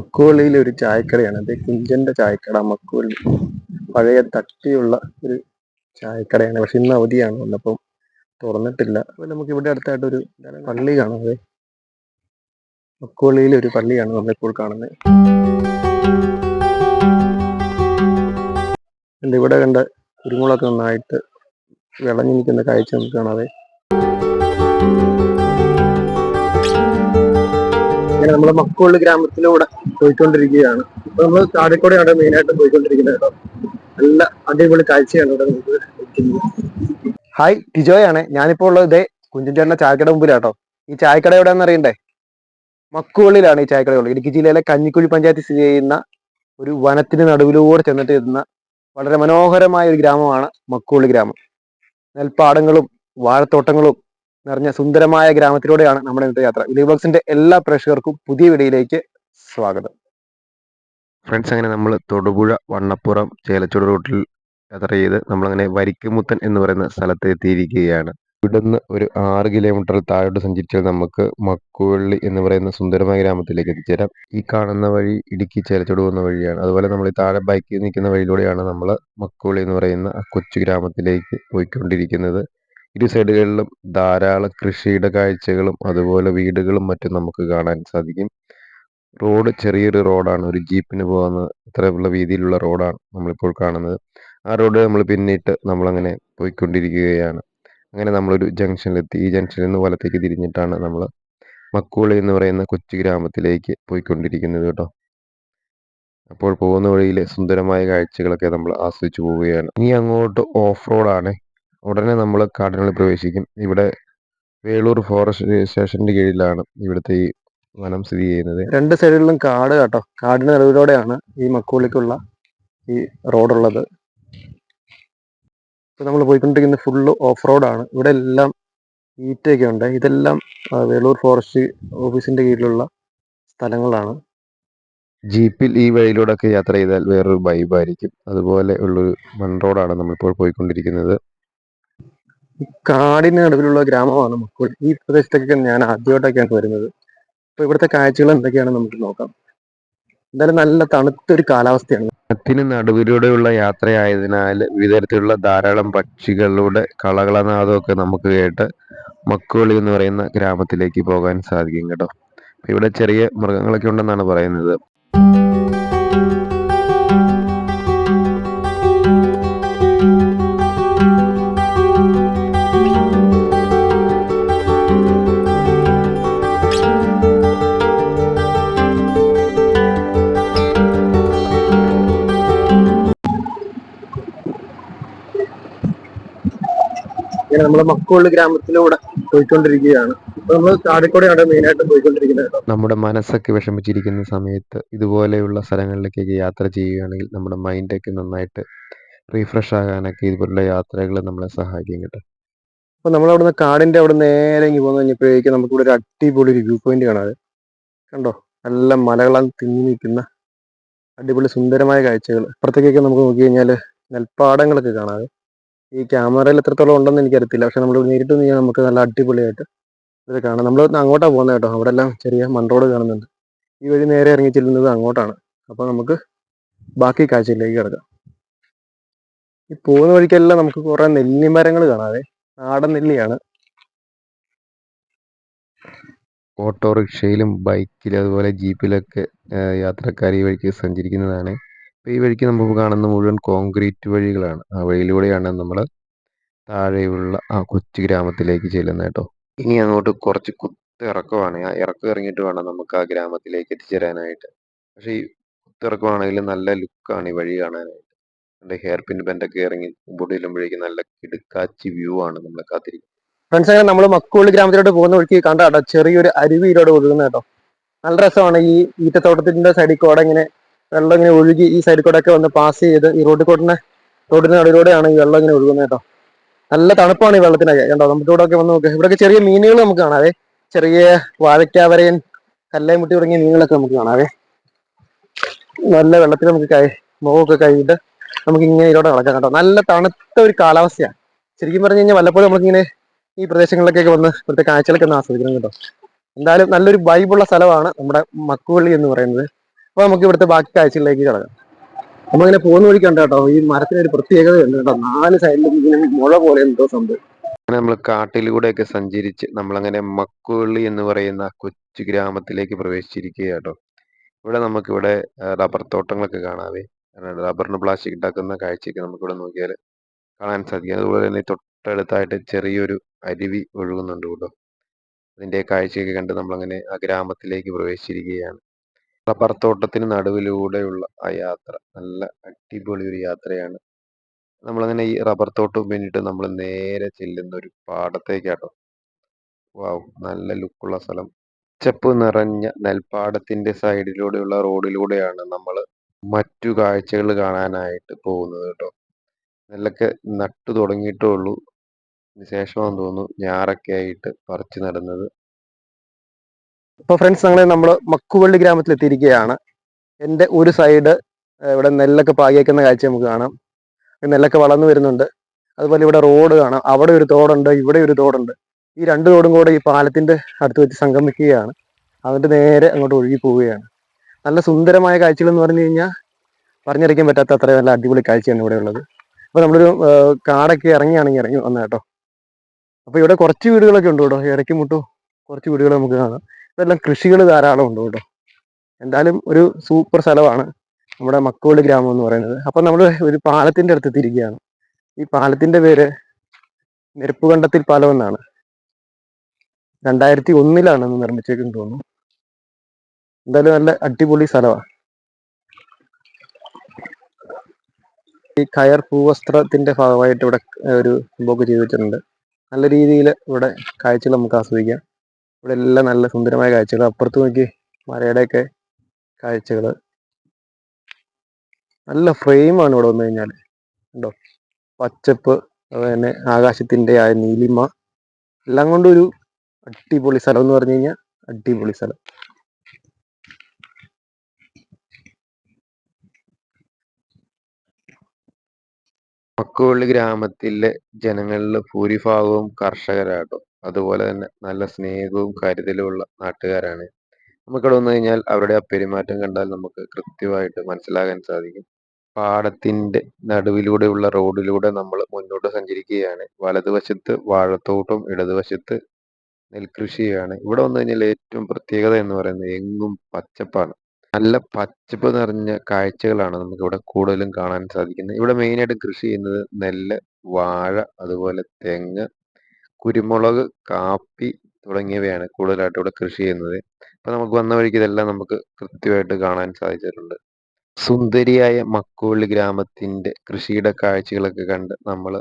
മക്കുവള്ളിയിലെ ഒരു ചായക്കടയാണ്. അത് കുഞ്ചന്റെ ചായക്കട. മക്കുവള്ളി പഴയ തട്ടിയുള്ള ഒരു ചായക്കടയാണ്. പക്ഷെ ഇന്ന് അവധിയാണ്. വന്നപ്പം തുറന്നിട്ടില്ല. അപ്പൊ നമുക്ക് ഇവിടെ അടുത്തായിട്ട് ഒരു പള്ളി കാണാം. അതെ. മക്കുവള്ളിയിലെ ഒരു പള്ളിയാണ് നമ്മളിപ്പോൾ കാണുന്നത്. ഇവിടെ കണ്ട കുരുമുളക് നന്നായിട്ട് വിളഞ്ഞു നിൽക്കുന്ന കാഴ്ച നമുക്ക് കാണാതെ ഇങ്ങനെ നമ്മുടെ മക്കുവള്ളി ഗ്രാമത്തിലൂടെ പോയിക്കൊണ്ടിരിക്കുകയാണ്. ഇപ്പൊ നമ്മൾ മെയിൻ ആയിട്ട് പോയിക്കൊണ്ടിരിക്കുന്നത് കേട്ടോ. നല്ല അടിപൊളി കാഴ്ചയാണ് ഇവിടെ നമുക്ക്. ഹായ് ടിജോയാണ്. ഞാനിപ്പോൾ ഉള്ളത് ഇതേ കുഞ്ചൻചേട്ടന്റെ ചായക്കട മുമ്പിലാട്ടോ ഈ ചായക്കട എവിടെയാണെന്ന് അറിയണ്ടേ? മക്കുകളിലാണ് ഈ ചായക്കട ഉള്ളത്. ഇടുക്കി ജില്ലയിലെ കഞ്ഞിക്കുഴി പഞ്ചായത്തിൽ സ്ഥിതി ചെയ്യുന്ന ഒരു വനത്തിന് നടുവിലൂടെ ചെന്നിട്ട് എത്തുന്ന വളരെ മനോഹരമായ ഒരു ഗ്രാമമാണ് മക്കുവള്ളി ഗ്രാമം. നെൽപ്പാടങ്ങളും വാഴത്തോട്ടങ്ങളും നിറഞ്ഞ സുന്ദരമായ ഗ്രാമത്തിലൂടെയാണ് നമ്മുടെ ഇന്നത്തെ യാത്ര. വിലീവ് ബ്ലോഗ്സിന്റെ എല്ലാ പ്രേക്ഷകർക്കും പുതിയ വീഡിയോയിലേക്ക് സ്വാഗതം. ഫ്രണ്ട്സ് അങ്ങനെ നമ്മൾ തൊടുപുഴ വണ്ണപ്പുറം ചേലച്ചൂട് റൂട്ടിൽ യാത്ര ചെയ്ത് നമ്മളങ്ങനെ വരിക്കുമുത്തൻ എന്ന് പറയുന്ന സ്ഥലത്ത് എത്തിയിരിക്കുകയാണ്. ഇവിടുന്ന് ഒരു ആറ് കിലോമീറ്റർ താഴോട്ട് സഞ്ചരിച്ചാൽ നമുക്ക് മക്കുവള്ളി എന്ന് പറയുന്ന സുന്ദരമായ ഗ്രാമത്തിലേക്ക് എത്തിച്ചേരാം. ഈ കാണുന്ന വഴി ഇടുക്കി ചേലച്ചോട് പോകുന്ന വഴിയാണ്. അതുപോലെ നമ്മൾ ഈ താഴെ ബൈക്കിൽ നിൽക്കുന്ന വഴിയിലൂടെയാണ് നമ്മൾ മക്കുവള്ളി എന്ന് പറയുന്ന കൊച്ചു ഗ്രാമത്തിലേക്ക് പോയിക്കൊണ്ടിരിക്കുന്നത്. ഇരു സൈഡുകളിലും ധാരാളം കൃഷിയുടെ കാഴ്ചകളും അതുപോലെ വീടുകളും മറ്റും നമുക്ക് കാണാൻ സാധിക്കും. റോഡ് ചെറിയൊരു റോഡാണ്. ഒരു ജീപ്പിന് പോകുന്ന ഇത്രയുള്ള വീതിയിലുള്ള റോഡാണ് നമ്മളിപ്പോൾ കാണുന്നത്. ആ റോഡ് നമ്മൾ പിന്നിട്ട് നമ്മളങ്ങനെ പോയിക്കൊണ്ടിരിക്കുകയാണ്. അങ്ങനെ നമ്മളൊരു ജംഗ്ഷനിലെത്തി. ഈ ജംഗ്ഷനിൽ നിന്ന് വലത്തേക്ക് തിരിഞ്ഞിട്ടാണ് നമ്മൾ മക്കൂളി എന്ന് പറയുന്ന കൊച്ചു ഗ്രാമത്തിലേക്ക് പോയിക്കൊണ്ടിരിക്കുന്നത് കേട്ടോ. അപ്പോൾ പോകുന്ന വഴിയിലെ സുന്ദരമായ കാഴ്ചകളൊക്കെ നമ്മൾ ആസ്വദിച്ചു പോവുകയാണ്. ഇനി അങ്ങോട്ട് ഓഫ് റോഡാണ്. ഉടനെ നമ്മൾ കാടിനുള്ളിൽ പ്രവേശിക്കും. ഇവിടെ വേളൂർ ഫോറസ്റ്റ് സ്റ്റേഷന്റെ കീഴിലാണ് ഇവിടുത്തെ ഈ വനം സ്ഥിതി ചെയ്യുന്നത്. രണ്ട് സൈഡുകളിലും കാട് കേട്ടോ. കാടിന് നടുവിലൂടെയാണ് ഈ മക്കോളിക്കുള്ള ഈ റോഡുള്ളത്. ഇപ്പൊ നമ്മൾ പോയിക്കൊണ്ടിരിക്കുന്ന ഫുള്ള് ഓഫ് റോഡാണ് ഇവിടെ എല്ലാം ഈറ്റയൊക്കെ ഉണ്ട്. ഇതെല്ലാം വേളൂർ ഫോറസ്റ്റ് ഓഫീസിന്റെ കീഴിലുള്ള സ്ഥലങ്ങളാണ്. ജീപ്പിൽ ഈ വഴിയിലൂടെ ഒക്കെ യാത്ര ചെയ്താൽ വേറൊരു വൈബായിരിക്കും അതുപോലെ ഉള്ളൊരു മൺ റോഡാണ് നമ്മളിപ്പോൾ പോയിക്കൊണ്ടിരിക്കുന്നത്. കാടിന് നടുവിലുള്ള ഗ്രാമമാണ് മക്കുവള്ളി ഈ പ്രദേശത്തൊക്കെ ഞാൻ ആദ്യമായിട്ടൊക്കെയാണ് വരുന്നത്. അപ്പൊ ഇവിടുത്തെ കാഴ്ചകൾ എന്തൊക്കെയാണ് നമുക്ക് നോക്കാം. എന്തായാലും നല്ല തണുത്തൊരു കാലാവസ്ഥയാണ്. വനത്തിന് നടുവിലൂടെയുള്ള യാത്രയായതിനാൽ വിവിധ തരത്തിലുള്ള ധാരാളം പക്ഷികളുടെ കളകളനാദമൊക്കെ നമുക്ക് കേട്ട് മക്കുവളി എന്ന് പറയുന്ന ഗ്രാമത്തിലേക്ക് പോകാൻ സാധിക്കും കേട്ടോ. ഇവിടെ ചെറിയ മൃഗങ്ങളൊക്കെ ഉണ്ടെന്നാണ് പറയുന്നത്. ഇങ്ങനെ നമ്മുടെ മക്കുവള്ളി ഗ്രാമത്തിലൂടെ പോയിക്കൊണ്ടിരിക്കുകയാണ്. ഇപ്പൊ നമ്മൾ കാടിക്കൂടെയാണ് മെയിൻ ആയിട്ട് പോയിക്കൊണ്ടിരിക്കുന്നത് കേട്ടോ. നമ്മുടെ മനസ്സൊക്കെ വിഷമിച്ചിരിക്കുന്ന സമയത്ത് ഇതുപോലെയുള്ള സ്ഥലങ്ങളിലേക്കൊക്കെ യാത്ര ചെയ്യുകയാണെങ്കിൽ നമ്മുടെ മൈൻഡൊക്കെ നന്നായിട്ട് റീഫ്രഷ് ആകാനൊക്കെ ഇതുപോലുള്ള യാത്രകൾ നമ്മളെ സഹായിക്കും കേട്ടോ. അപ്പൊ നമ്മൾ അവിടുന്ന് കാടിന്റെ അവിടെ നേരെ ഇങ്ങനെ പോകുന്ന കഴിഞ്ഞപ്പോഴേക്കും നമുക്ക് ഇവിടെ ഒരു അടിപൊളി ഒരു വ്യൂ പോയിന്റ് കാണാതെ കണ്ടോ? നല്ല മലകളാൽ തിങ്ങി നിൽക്കുന്ന അടിപൊളി സുന്ദരമായ കാഴ്ചകൾ. അപ്പുറത്തേക്കൊക്കെ നമുക്ക് നോക്കി കഴിഞ്ഞാൽ നെൽപ്പാടങ്ങളൊക്കെ കാണാതെ ഈ ക്യാമറയിൽ എത്രത്തോളം ഉണ്ടെന്ന് എനിക്കറിയത്തില്ല. പക്ഷെ നമ്മൾ നേരിട്ട് നീ നമുക്ക് നല്ല അടിപൊളിയായിട്ട് ഇത് കാണാം. നമ്മൾ അങ്ങോട്ടാണ് പോകുന്നത് കേട്ടോ. അവിടെ എല്ലാം ചെറിയ മൺറോഡ് കാണുന്നുണ്ട്. ഈ വഴി നേരെ ഇറങ്ങി ചെല്ലുന്നത് അങ്ങോട്ടാണ്. അപ്പോൾ നമുക്ക് ബാക്കി കാഴ്ചയിലേക്ക് കിടക്കാം. ഈ പോകുന്ന വഴിക്കെല്ലാം നമുക്ക് കുറെ നെല്ലിമരങ്ങൾ കാണാതെ നാടൻ നെല്ലിയാണ്. ഓട്ടോറിക്ഷയിലും ബൈക്കിലും അതുപോലെ ജീപ്പിലൊക്കെ യാത്രക്കാർ ഈ വഴിക്ക് സഞ്ചരിക്കുന്നതാണ്. ഈ വഴിക്ക് നമുക്ക് കാണുന്ന മുഴുവൻ കോൺക്രീറ്റ് വഴികളാണ്. ആ വഴിയിലൂടെയാണ് നമ്മൾ താഴെയുള്ള ആ കൊച്ചു ഗ്രാമത്തിലേക്ക് ചെല്ലുന്നത് കേട്ടോ. ഇനി അങ്ങോട്ട് കുറച്ച് കുത്തിറക്കമാണ് ആ ഇറക്കം ഇറങ്ങിയിട്ട് വേണം നമുക്ക് ആ ഗ്രാമത്തിലേക്ക് എത്തിച്ചേരാനായിട്ട്. പക്ഷേ ഈ കുത്തിറക്കമാണെങ്കിലും നല്ല ലുക്കാണ് ഈ വഴി കാണാനായിട്ട്. എന്റെ ഹെയർ പിൻ ബെൻഡൊക്കെ ഇറങ്ങി മുമ്പോട്ട് ചെല്ലുമ്പോഴേക്കും നല്ല കിടുക്കാച്ചി വ്യൂ ആണ് നമ്മളെ കാത്തിരിക്കുന്നത്. ഫ്രണ്ട്സ് അങ്ങനെ നമ്മൾ മക്കുള്ളി ഗ്രാമത്തിലോട്ട് പോകുന്ന വഴിക്ക് കണ്ടാട്ടോ ചെറിയൊരു അരുവിയിലൂടെ ഒഴുകുന്ന കേട്ടോ. നല്ല രസമാണ് ഈ ഈറ്റത്തോട്ടത്തിന്റെ സൈഡിൽ കൂടെ ഇങ്ങനെ വെള്ളം ഇങ്ങനെ ഒഴുകി ഈ സൈഡിൽ കൂടെ ഒക്കെ വന്ന് പാസ് ചെയ്ത് ഈ റോഡിൽ കൂടെ റോഡിന് നടുവിലൂടെയാണ് ഈ വെള്ളം ഇങ്ങനെ ഒഴുകുന്നത് കേട്ടോ. നല്ല തണുപ്പാണ് ഈ വെള്ളത്തിനൊക്കെ. കണ്ടോ? നമുക്ക് ഇവിടെ ഒക്കെ വന്ന് നോക്കുക ഇവിടെയൊക്കെ ചെറിയ മീനുകൾ നമുക്ക് കാണാവേ ചെറിയ വാഴയ്ക്കാവരയൻ കല്ലൈമുട്ടി തുടങ്ങിയ മീനുകളൊക്കെ നമുക്ക് കാണാവേ നല്ല വെള്ളത്തിൽ നമുക്ക് കൈ മുഖമൊക്കെ കഴുകിയിട്ട് നമുക്ക് ഇങ്ങനെ ഇതിലൂടെ നടക്കാം കേട്ടോ. നല്ല തണുത്ത ഒരു കാലാവസ്ഥയാണ്. ശരിക്കും പറഞ്ഞു കഴിഞ്ഞാൽ വല്ലപ്പോഴും നമുക്കിങ്ങനെ ഈ പ്രദേശങ്ങളിലേക്കൊക്കെ വന്ന് ഇവിടുത്തെ കാഴ്ചകളൊക്കെ ഒന്ന് ആസ്വദിക്കണം കേട്ടോ. എന്തായാലും നല്ലൊരു വൈബുള്ള സ്ഥലമാണ് നമ്മുടെ മക്കുവള്ളി എന്ന് പറയുന്നത്. അപ്പൊ നമുക്ക് ഇവിടുത്തെ ബാക്കി കാഴ്ചകളിലേക്ക് കിടക്കാം. നമ്മളിങ്ങനെ പോകുന്ന വഴി കണ്ടോ കേട്ടോ ഈ മരത്തിന് ഒരു പ്രത്യേകതയുണ്ട് കേട്ടോ. നാല് സൈഡിലും ഇങ്ങനെ മുഴ പോലെ എന്തോ സംഭവം. അങ്ങനെ നമ്മൾ കാട്ടിലൂടെയൊക്കെ സഞ്ചരിച്ച് നമ്മളങ്ങനെ മക്കുവള്ളി എന്ന് പറയുന്ന കൊച്ചു ഗ്രാമത്തിലേക്ക് പ്രവേശിച്ചിരിക്കുക കേട്ടോ ഇവിടെ നമുക്കിവിടെ റബ്ബർ തോട്ടങ്ങളൊക്കെ കാണാവേ. റബ്ബറിന് പ്ലാസ്റ്റിക് ഉണ്ടാക്കുന്ന കാഴ്ചയൊക്കെ നമുക്കിവിടെ നോക്കിയാൽ കാണാൻ സാധിക്കും. അതുപോലെ തന്നെ തൊട്ടടുത്തായിട്ട് ചെറിയൊരു അരുവി ഒഴുകുന്നുണ്ട് കേട്ടോ. അതിന്റെ കാഴ്ചയൊക്കെ കണ്ട് നമ്മളങ്ങനെ ആ ഗ്രാമത്തിലേക്ക് പ്രവേശിച്ചിരിക്കുകയാണ്. റബ്ബർ തോട്ടത്തിന് നടുവിലൂടെയുള്ള ആ യാത്ര. നല്ല അടിപൊളി ഒരു യാത്രയാണ്. നമ്മളങ്ങനെ ഈ റബ്ബർ തോട്ടം പിന്നിട്ട് നമ്മൾ നേരെ ചെല്ലുന്ന ഒരു പാടത്തേക്കാട്ടോ. വാവ് നല്ല ലുക്കുള്ള സ്ഥലം. പച്ചപ്പ് നിറഞ്ഞ നെൽപ്പാടത്തിന്റെ സൈഡിലൂടെയുള്ള റോഡിലൂടെയാണ് നമ്മൾ മറ്റു കാഴ്ചകൾ കാണാനായിട്ട് പോകുന്നത് കേട്ടോ. നെല്ലൊക്കെ നട്ടു തുടങ്ങിയിട്ടേ ഉള്ളൂ. ശേഷമാണെന്ന് തോന്നുന്നു ഞാറൊക്കെ ആയിട്ട് പറിച്ചു നടുന്നത്. ഇപ്പൊ ഫ്രണ്ട്സ് ഞങ്ങൾ നമ്മൾ മക്കുവള്ളി ഗ്രാമത്തിൽ എത്തിയിരിക്കുകയാണ് എന്റെ ഒരു സൈഡ് ഇവിടെ നെല്ലൊക്കെ പാകിയേക്കുന്ന കാഴ്ച നമുക്ക് കാണാം. നെല്ലൊക്കെ വളർന്നു വരുന്നുണ്ട്. അതുപോലെ ഇവിടെ റോഡ് കാണാം. അവിടെ ഒരു തോടുണ്ട് ഇവിടെ ഒരു തോടുണ്ട്. ഈ രണ്ട് തോടും കൂടെ ഈ പാലത്തിന്റെ അടുത്ത് വെച്ച് സംഗമിക്കുകയാണ്. അതിന്റെ നേരെ അങ്ങോട്ട് ഒഴുകി പോവുകയാണ്. നല്ല സുന്ദരമായ കാഴ്ചകൾ എന്ന് പറഞ്ഞു കഴിഞ്ഞാൽ പറഞ്ഞറിയിക്കാൻ പറ്റാത്ത അത്ര നല്ല അടിപൊളി കാഴ്ചയാണ് ഇവിടെ ഉള്ളത്. അപ്പൊ നമ്മളൊരു കാടൊക്കെ ഇറങ്ങിയാണെങ്കിൽ ഇറങ്ങി വന്ന കേട്ടോ. അപ്പൊ ഇവിടെ കുറച്ച് വീടുകളൊക്കെ ഉണ്ട് കേട്ടോ. ഇടയ്ക്ക് മുട്ടു കുറച്ച് വീടുകൾ നമുക്ക് കാണാം. ഇതെല്ലാം കൃഷികൾ ധാരാളം ഉണ്ട് കേട്ടോ. എന്തായാലും ഒരു സൂപ്പർ സ്ഥലമാണ് നമ്മുടെ മക്കോളി ഗ്രാമം എന്ന് പറയുന്നത്. അപ്പൊ നമ്മൾ ഒരു പാലത്തിന്റെ അടുത്ത് തിരികെയാണ് ഈ പാലത്തിന്റെ പേര് നെരുപ്പുകണ്ടത്തിൽ പാലം എന്നാണ്. രണ്ടായിരത്തി ഒന്നിലാണ് ഇത് നിർമ്മിച്ചേക്കെന്ന് തോന്നുന്നു. എന്തായാലും നല്ല അടിപൊളി സ്ഥലമാണ് ഈ കയർ പൂവസ്ത്രത്തിന്റെ ഭാഗമായിട്ട് ഇവിടെ ഒരു സംഭവമൊക്കെ ചെയ്തിട്ടുണ്ട് നല്ല രീതിയിൽ ഇവിടെ കാഴ്ചകൾ നമുക്ക് ആസ്വദിക്കാം. ഇവിടെ എല്ലാം നല്ല സുന്ദരമായ കാഴ്ചകൾ അപ്പുറത്ത് നോക്കി മലയുടെയൊക്കെ കാഴ്ചകൾ നല്ല ഫ്രെയിമാണ് ഇവിടെ വന്നു കഴിഞ്ഞാൽ ഉണ്ടോ പച്ചപ്പ് അതുപോലെ തന്നെ ആകാശത്തിന്റെ ആ നീലിമ. എല്ലാം കൊണ്ടും ഒരു അടിപൊളി സ്ഥലം എന്ന് പറഞ്ഞു കഴിഞ്ഞാൽ അടിപൊളി സ്ഥലം. മക്കുവള്ളി ഗ്രാമത്തിലെ ജനങ്ങളിൽ ഭൂരിഭാഗവും കർഷകരാട്ടോ. അതുപോലെ തന്നെ നല്ല സ്നേഹവും കരുതലുമുള്ള നാട്ടുകാരാണ്. നമുക്കിവിടെ വന്നു കഴിഞ്ഞാൽ അവരുടെ ആ പെരുമാറ്റം കണ്ടാൽ നമുക്ക് കൃത്യമായിട്ട് മനസ്സിലാക്കാൻ സാധിക്കും. പാടത്തിന്റെ നടുവിലൂടെയുള്ള റോഡിലൂടെ നമ്മൾ മുന്നോട്ട് സഞ്ചരിക്കുകയാണ്. വലതുവശത്ത് വാഴത്തോട്ടം ഇടതുവശത്ത് നെൽകൃഷിയാണ്. ഇവിടെ വന്നു കഴിഞ്ഞാൽ ഏറ്റവും പ്രത്യേകത എന്ന് പറയുന്നത് എങ്ങും പച്ചപ്പാണ്. നല്ല പച്ചപ്പ് നിറഞ്ഞ കാഴ്ചകളാണ് നമുക്ക് ഇവിടെ കൂടുതലും കാണാൻ സാധിക്കുന്നത്. ഇവിടെ മെയിനായിട്ട് കൃഷി ചെയ്യുന്നത് നെല്ല് വാഴ അതുപോലെ തെങ്ങ് കുരുമുളക് കാപ്പി തുടങ്ങിയവയാണ് കൂടുതലായിട്ട് ഇവിടെ കൃഷി ചെയ്യുന്നത്. അപ്പൊ നമുക്ക് വന്ന വഴിക്ക് ഇതെല്ലാം നമുക്ക് കൃത്യമായിട്ട് കാണാൻ സാധിച്ചിട്ടുണ്ട്. സുന്ദരിയായ മക്കുവള്ളി ഗ്രാമത്തിന്റെ കൃഷിയുടെ കാഴ്ചകളൊക്കെ കണ്ട് നമ്മൾ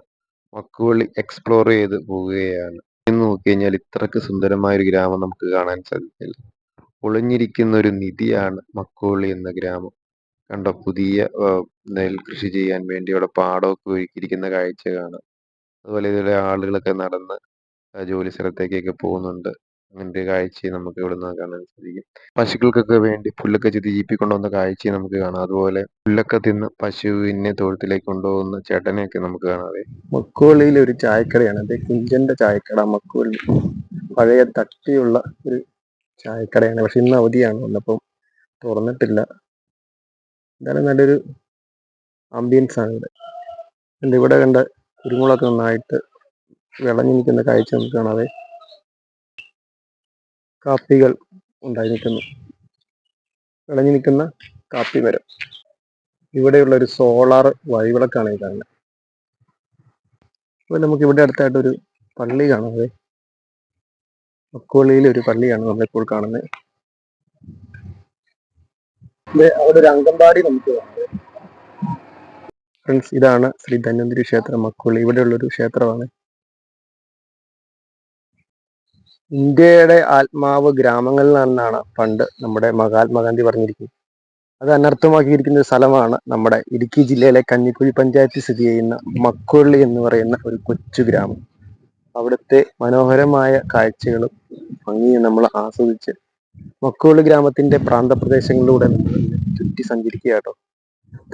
മക്കുവള്ളി എക്സ്പ്ലോർ ചെയ്ത് പോവുകയാണ്. നോക്കി കഴിഞ്ഞാൽ ഇത്രക്ക് സുന്ദരമായ ഒരു ഗ്രാമം നമുക്ക് കാണാൻ സാധിക്കില്ല ഒളിഞ്ഞിരിക്കുന്ന ഒരു നിധിയാണ് മക്കോളി എന്ന ഗ്രാമം. കണ്ടോ പുതിയ നെൽകൃഷി നെൽ കൃഷി ചെയ്യാൻ വേണ്ടി അവിടെ പാടമൊക്കെ ഒരുക്കിയിരിക്കുന്ന കാഴ്ച കാണാം. അതുപോലെ ഇതിലെ ആളുകളൊക്കെ നടന്ന് ജോലി സ്ഥലത്തേക്കൊക്കെ പോകുന്നുണ്ട്. അങ്ങനത്തെ കാഴ്ചയും നമുക്ക് ഇവിടെ നിന്ന് കാണാൻ സാധിക്കും. പശുക്കൾക്കൊക്കെ വേണ്ടി പുല്ലൊക്കെ ചെത്തി ജീപ്പി കൊണ്ടുവന്ന കാഴ്ചയും നമുക്ക് കാണാം. അതുപോലെ പുല്ലൊക്കെ തിന്ന് പശുവിനെ തൊഴുത്തിലേക്ക് കൊണ്ടുപോകുന്ന ചേട്ടനെയൊക്കെ നമുക്ക് കാണാവേ. മക്കോളിയിലെ ഒരു ചായക്കടയാണ്. അതെ കുഞ്ചന്റെ ചായക്കട മക്കോളി പഴയ തട്ടിയുള്ള ഒരു ചായക്കടയാണ്. പക്ഷെ ഇന്ന് അവധിയാണ്. വന്നപ്പം തുറന്നിട്ടില്ല. എന്തായാലും നല്ലൊരു ആംബിയൻസ് ആണ് ഇവിടെ. എന്റെ ഇവിടെ കണ്ട കുരുമുളക് നന്നായിട്ട് വിളഞ്ഞു നിൽക്കുന്ന കാഴ്ച നമുക്ക് കാണാതെ കാപ്പികൾ ഉണ്ടായി നിൽക്കുന്നു വിളഞ്ഞു നിൽക്കുന്ന കാപ്പി മരം ഇവിടെയുള്ള ഒരു സോളാർ വഴിവിളക്കാണ് ഈ കാണുന്നത്. അപ്പോൾ നമുക്ക് ഇവിടെ അടുത്തായിട്ട് ഒരു പള്ളി കാണാതെ മക്കുവള്ളിയിൽ ഒരു പള്ളിയാണ് നമ്മളിപ്പോൾ കാണുന്നത്. അവിടെ ഒരു അംഗൻവാടി നമുക്ക് ഫ്രണ്ട്സ് ഇതാണ് ശ്രീ ധന്വന്തിരി ക്ഷേത്രം മക്കോളി ഇവിടെയുള്ള ഒരു ക്ഷേത്രമാണ്. ഇന്ത്യയുടെ ആത്മാവ് ഗ്രാമങ്ങളിലാണെന്നാണ് പണ്ട് നമ്മുടെ മഹാത്മാഗാന്ധി പറഞ്ഞിരിക്കുന്നത്. അത് അനർത്ഥമാക്കിയിരിക്കുന്ന സ്ഥലമാണ് നമ്മുടെ ഇടുക്കി ജില്ലയിലെ കഞ്ഞിക്കുഴി പഞ്ചായത്തിൽ സ്ഥിതി ചെയ്യുന്ന മക്കുവള്ളി എന്ന് പറയുന്ന ഒരു കൊച്ചു ഗ്രാമം. അവിടുത്തെ മനോഹരമായ കാഴ്ചകളും ഭംഗിയും നമ്മൾ ആസ്വദിച്ച് മക്കോൾ ഗ്രാമത്തിന്റെ പ്രാന്തപ്രദേശങ്ങളിലൂടെ നമ്മൾ ചുറ്റി സഞ്ചരിക്കുക കേട്ടോ.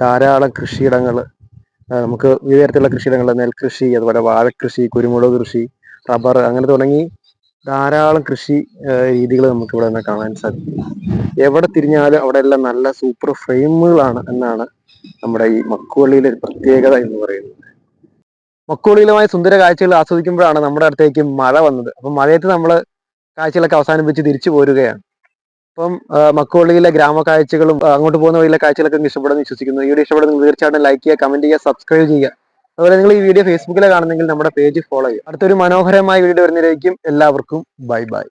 ധാരാളം കൃഷിയിടങ്ങൾ നമുക്ക് വിവിധ കൃഷിയിടങ്ങൾ നെൽകൃഷി അതുപോലെ വാഴക്കൃഷി കുരുമുളക് കൃഷി റബ്ബർ അങ്ങനെ തുടങ്ങി ധാരാളം കൃഷി രീതികൾ നമുക്ക് ഇവിടെ നിന്ന് കാണാൻ സാധിക്കും. എവിടെ തിരിഞ്ഞാലും അവിടെ എല്ലാം നല്ല സൂപ്പർ ഫ്രെയിമുകളാണ് എന്നാണ് നമ്മുടെ ഈ മക്കുവള്ളിയിലെ ഒരു പ്രത്യേകത എന്ന് പറയുന്നത്. മക്കുവള്ളിയിലുമായ സുന്ദര കാഴ്ചകൾ ആസ്വദിക്കുമ്പോഴാണ് നമ്മുടെ അടുത്തേക്ക് മഴ വന്നത്. അപ്പം മഴയത്ത് നമ്മൾ കാഴ്ചകളൊക്കെ അവസാനിപ്പിച്ച് തിരിച്ചു പോരുകയാണ്. അപ്പം മക്കോളിയിലെ ഗ്രാമ കാഴ്ചകളും അങ്ങോട്ട് പോകുന്ന വഴിയിലെ കാഴ്ചകളൊക്കെ നിങ്ങൾക്ക് ഇഷ്ടപ്പെടുന്നു വിശ്വസിക്കുന്നു. ഈ വീഡിയോ ഇഷ്ടപ്പെടുന്ന തീർച്ചയായിട്ടും ലൈക്ക് ചെയ്യുക കമന്റ് ചെയ്യുക സബ്സ്ക്രൈബ് ചെയ്യുക. അതുപോലെ നിങ്ങൾ ഈ വീഡിയോ ഫേസ്ബുക്കിലെ കാണുന്നെങ്കിൽ നമ്മുടെ പേജ് ഫോളോ ചെയ്യുക. അടുത്തൊരു മനോഹരമായ വീഡിയോ വരുന്നതിലേക്കും എല്ലാവർക്കും ബൈ ബൈ.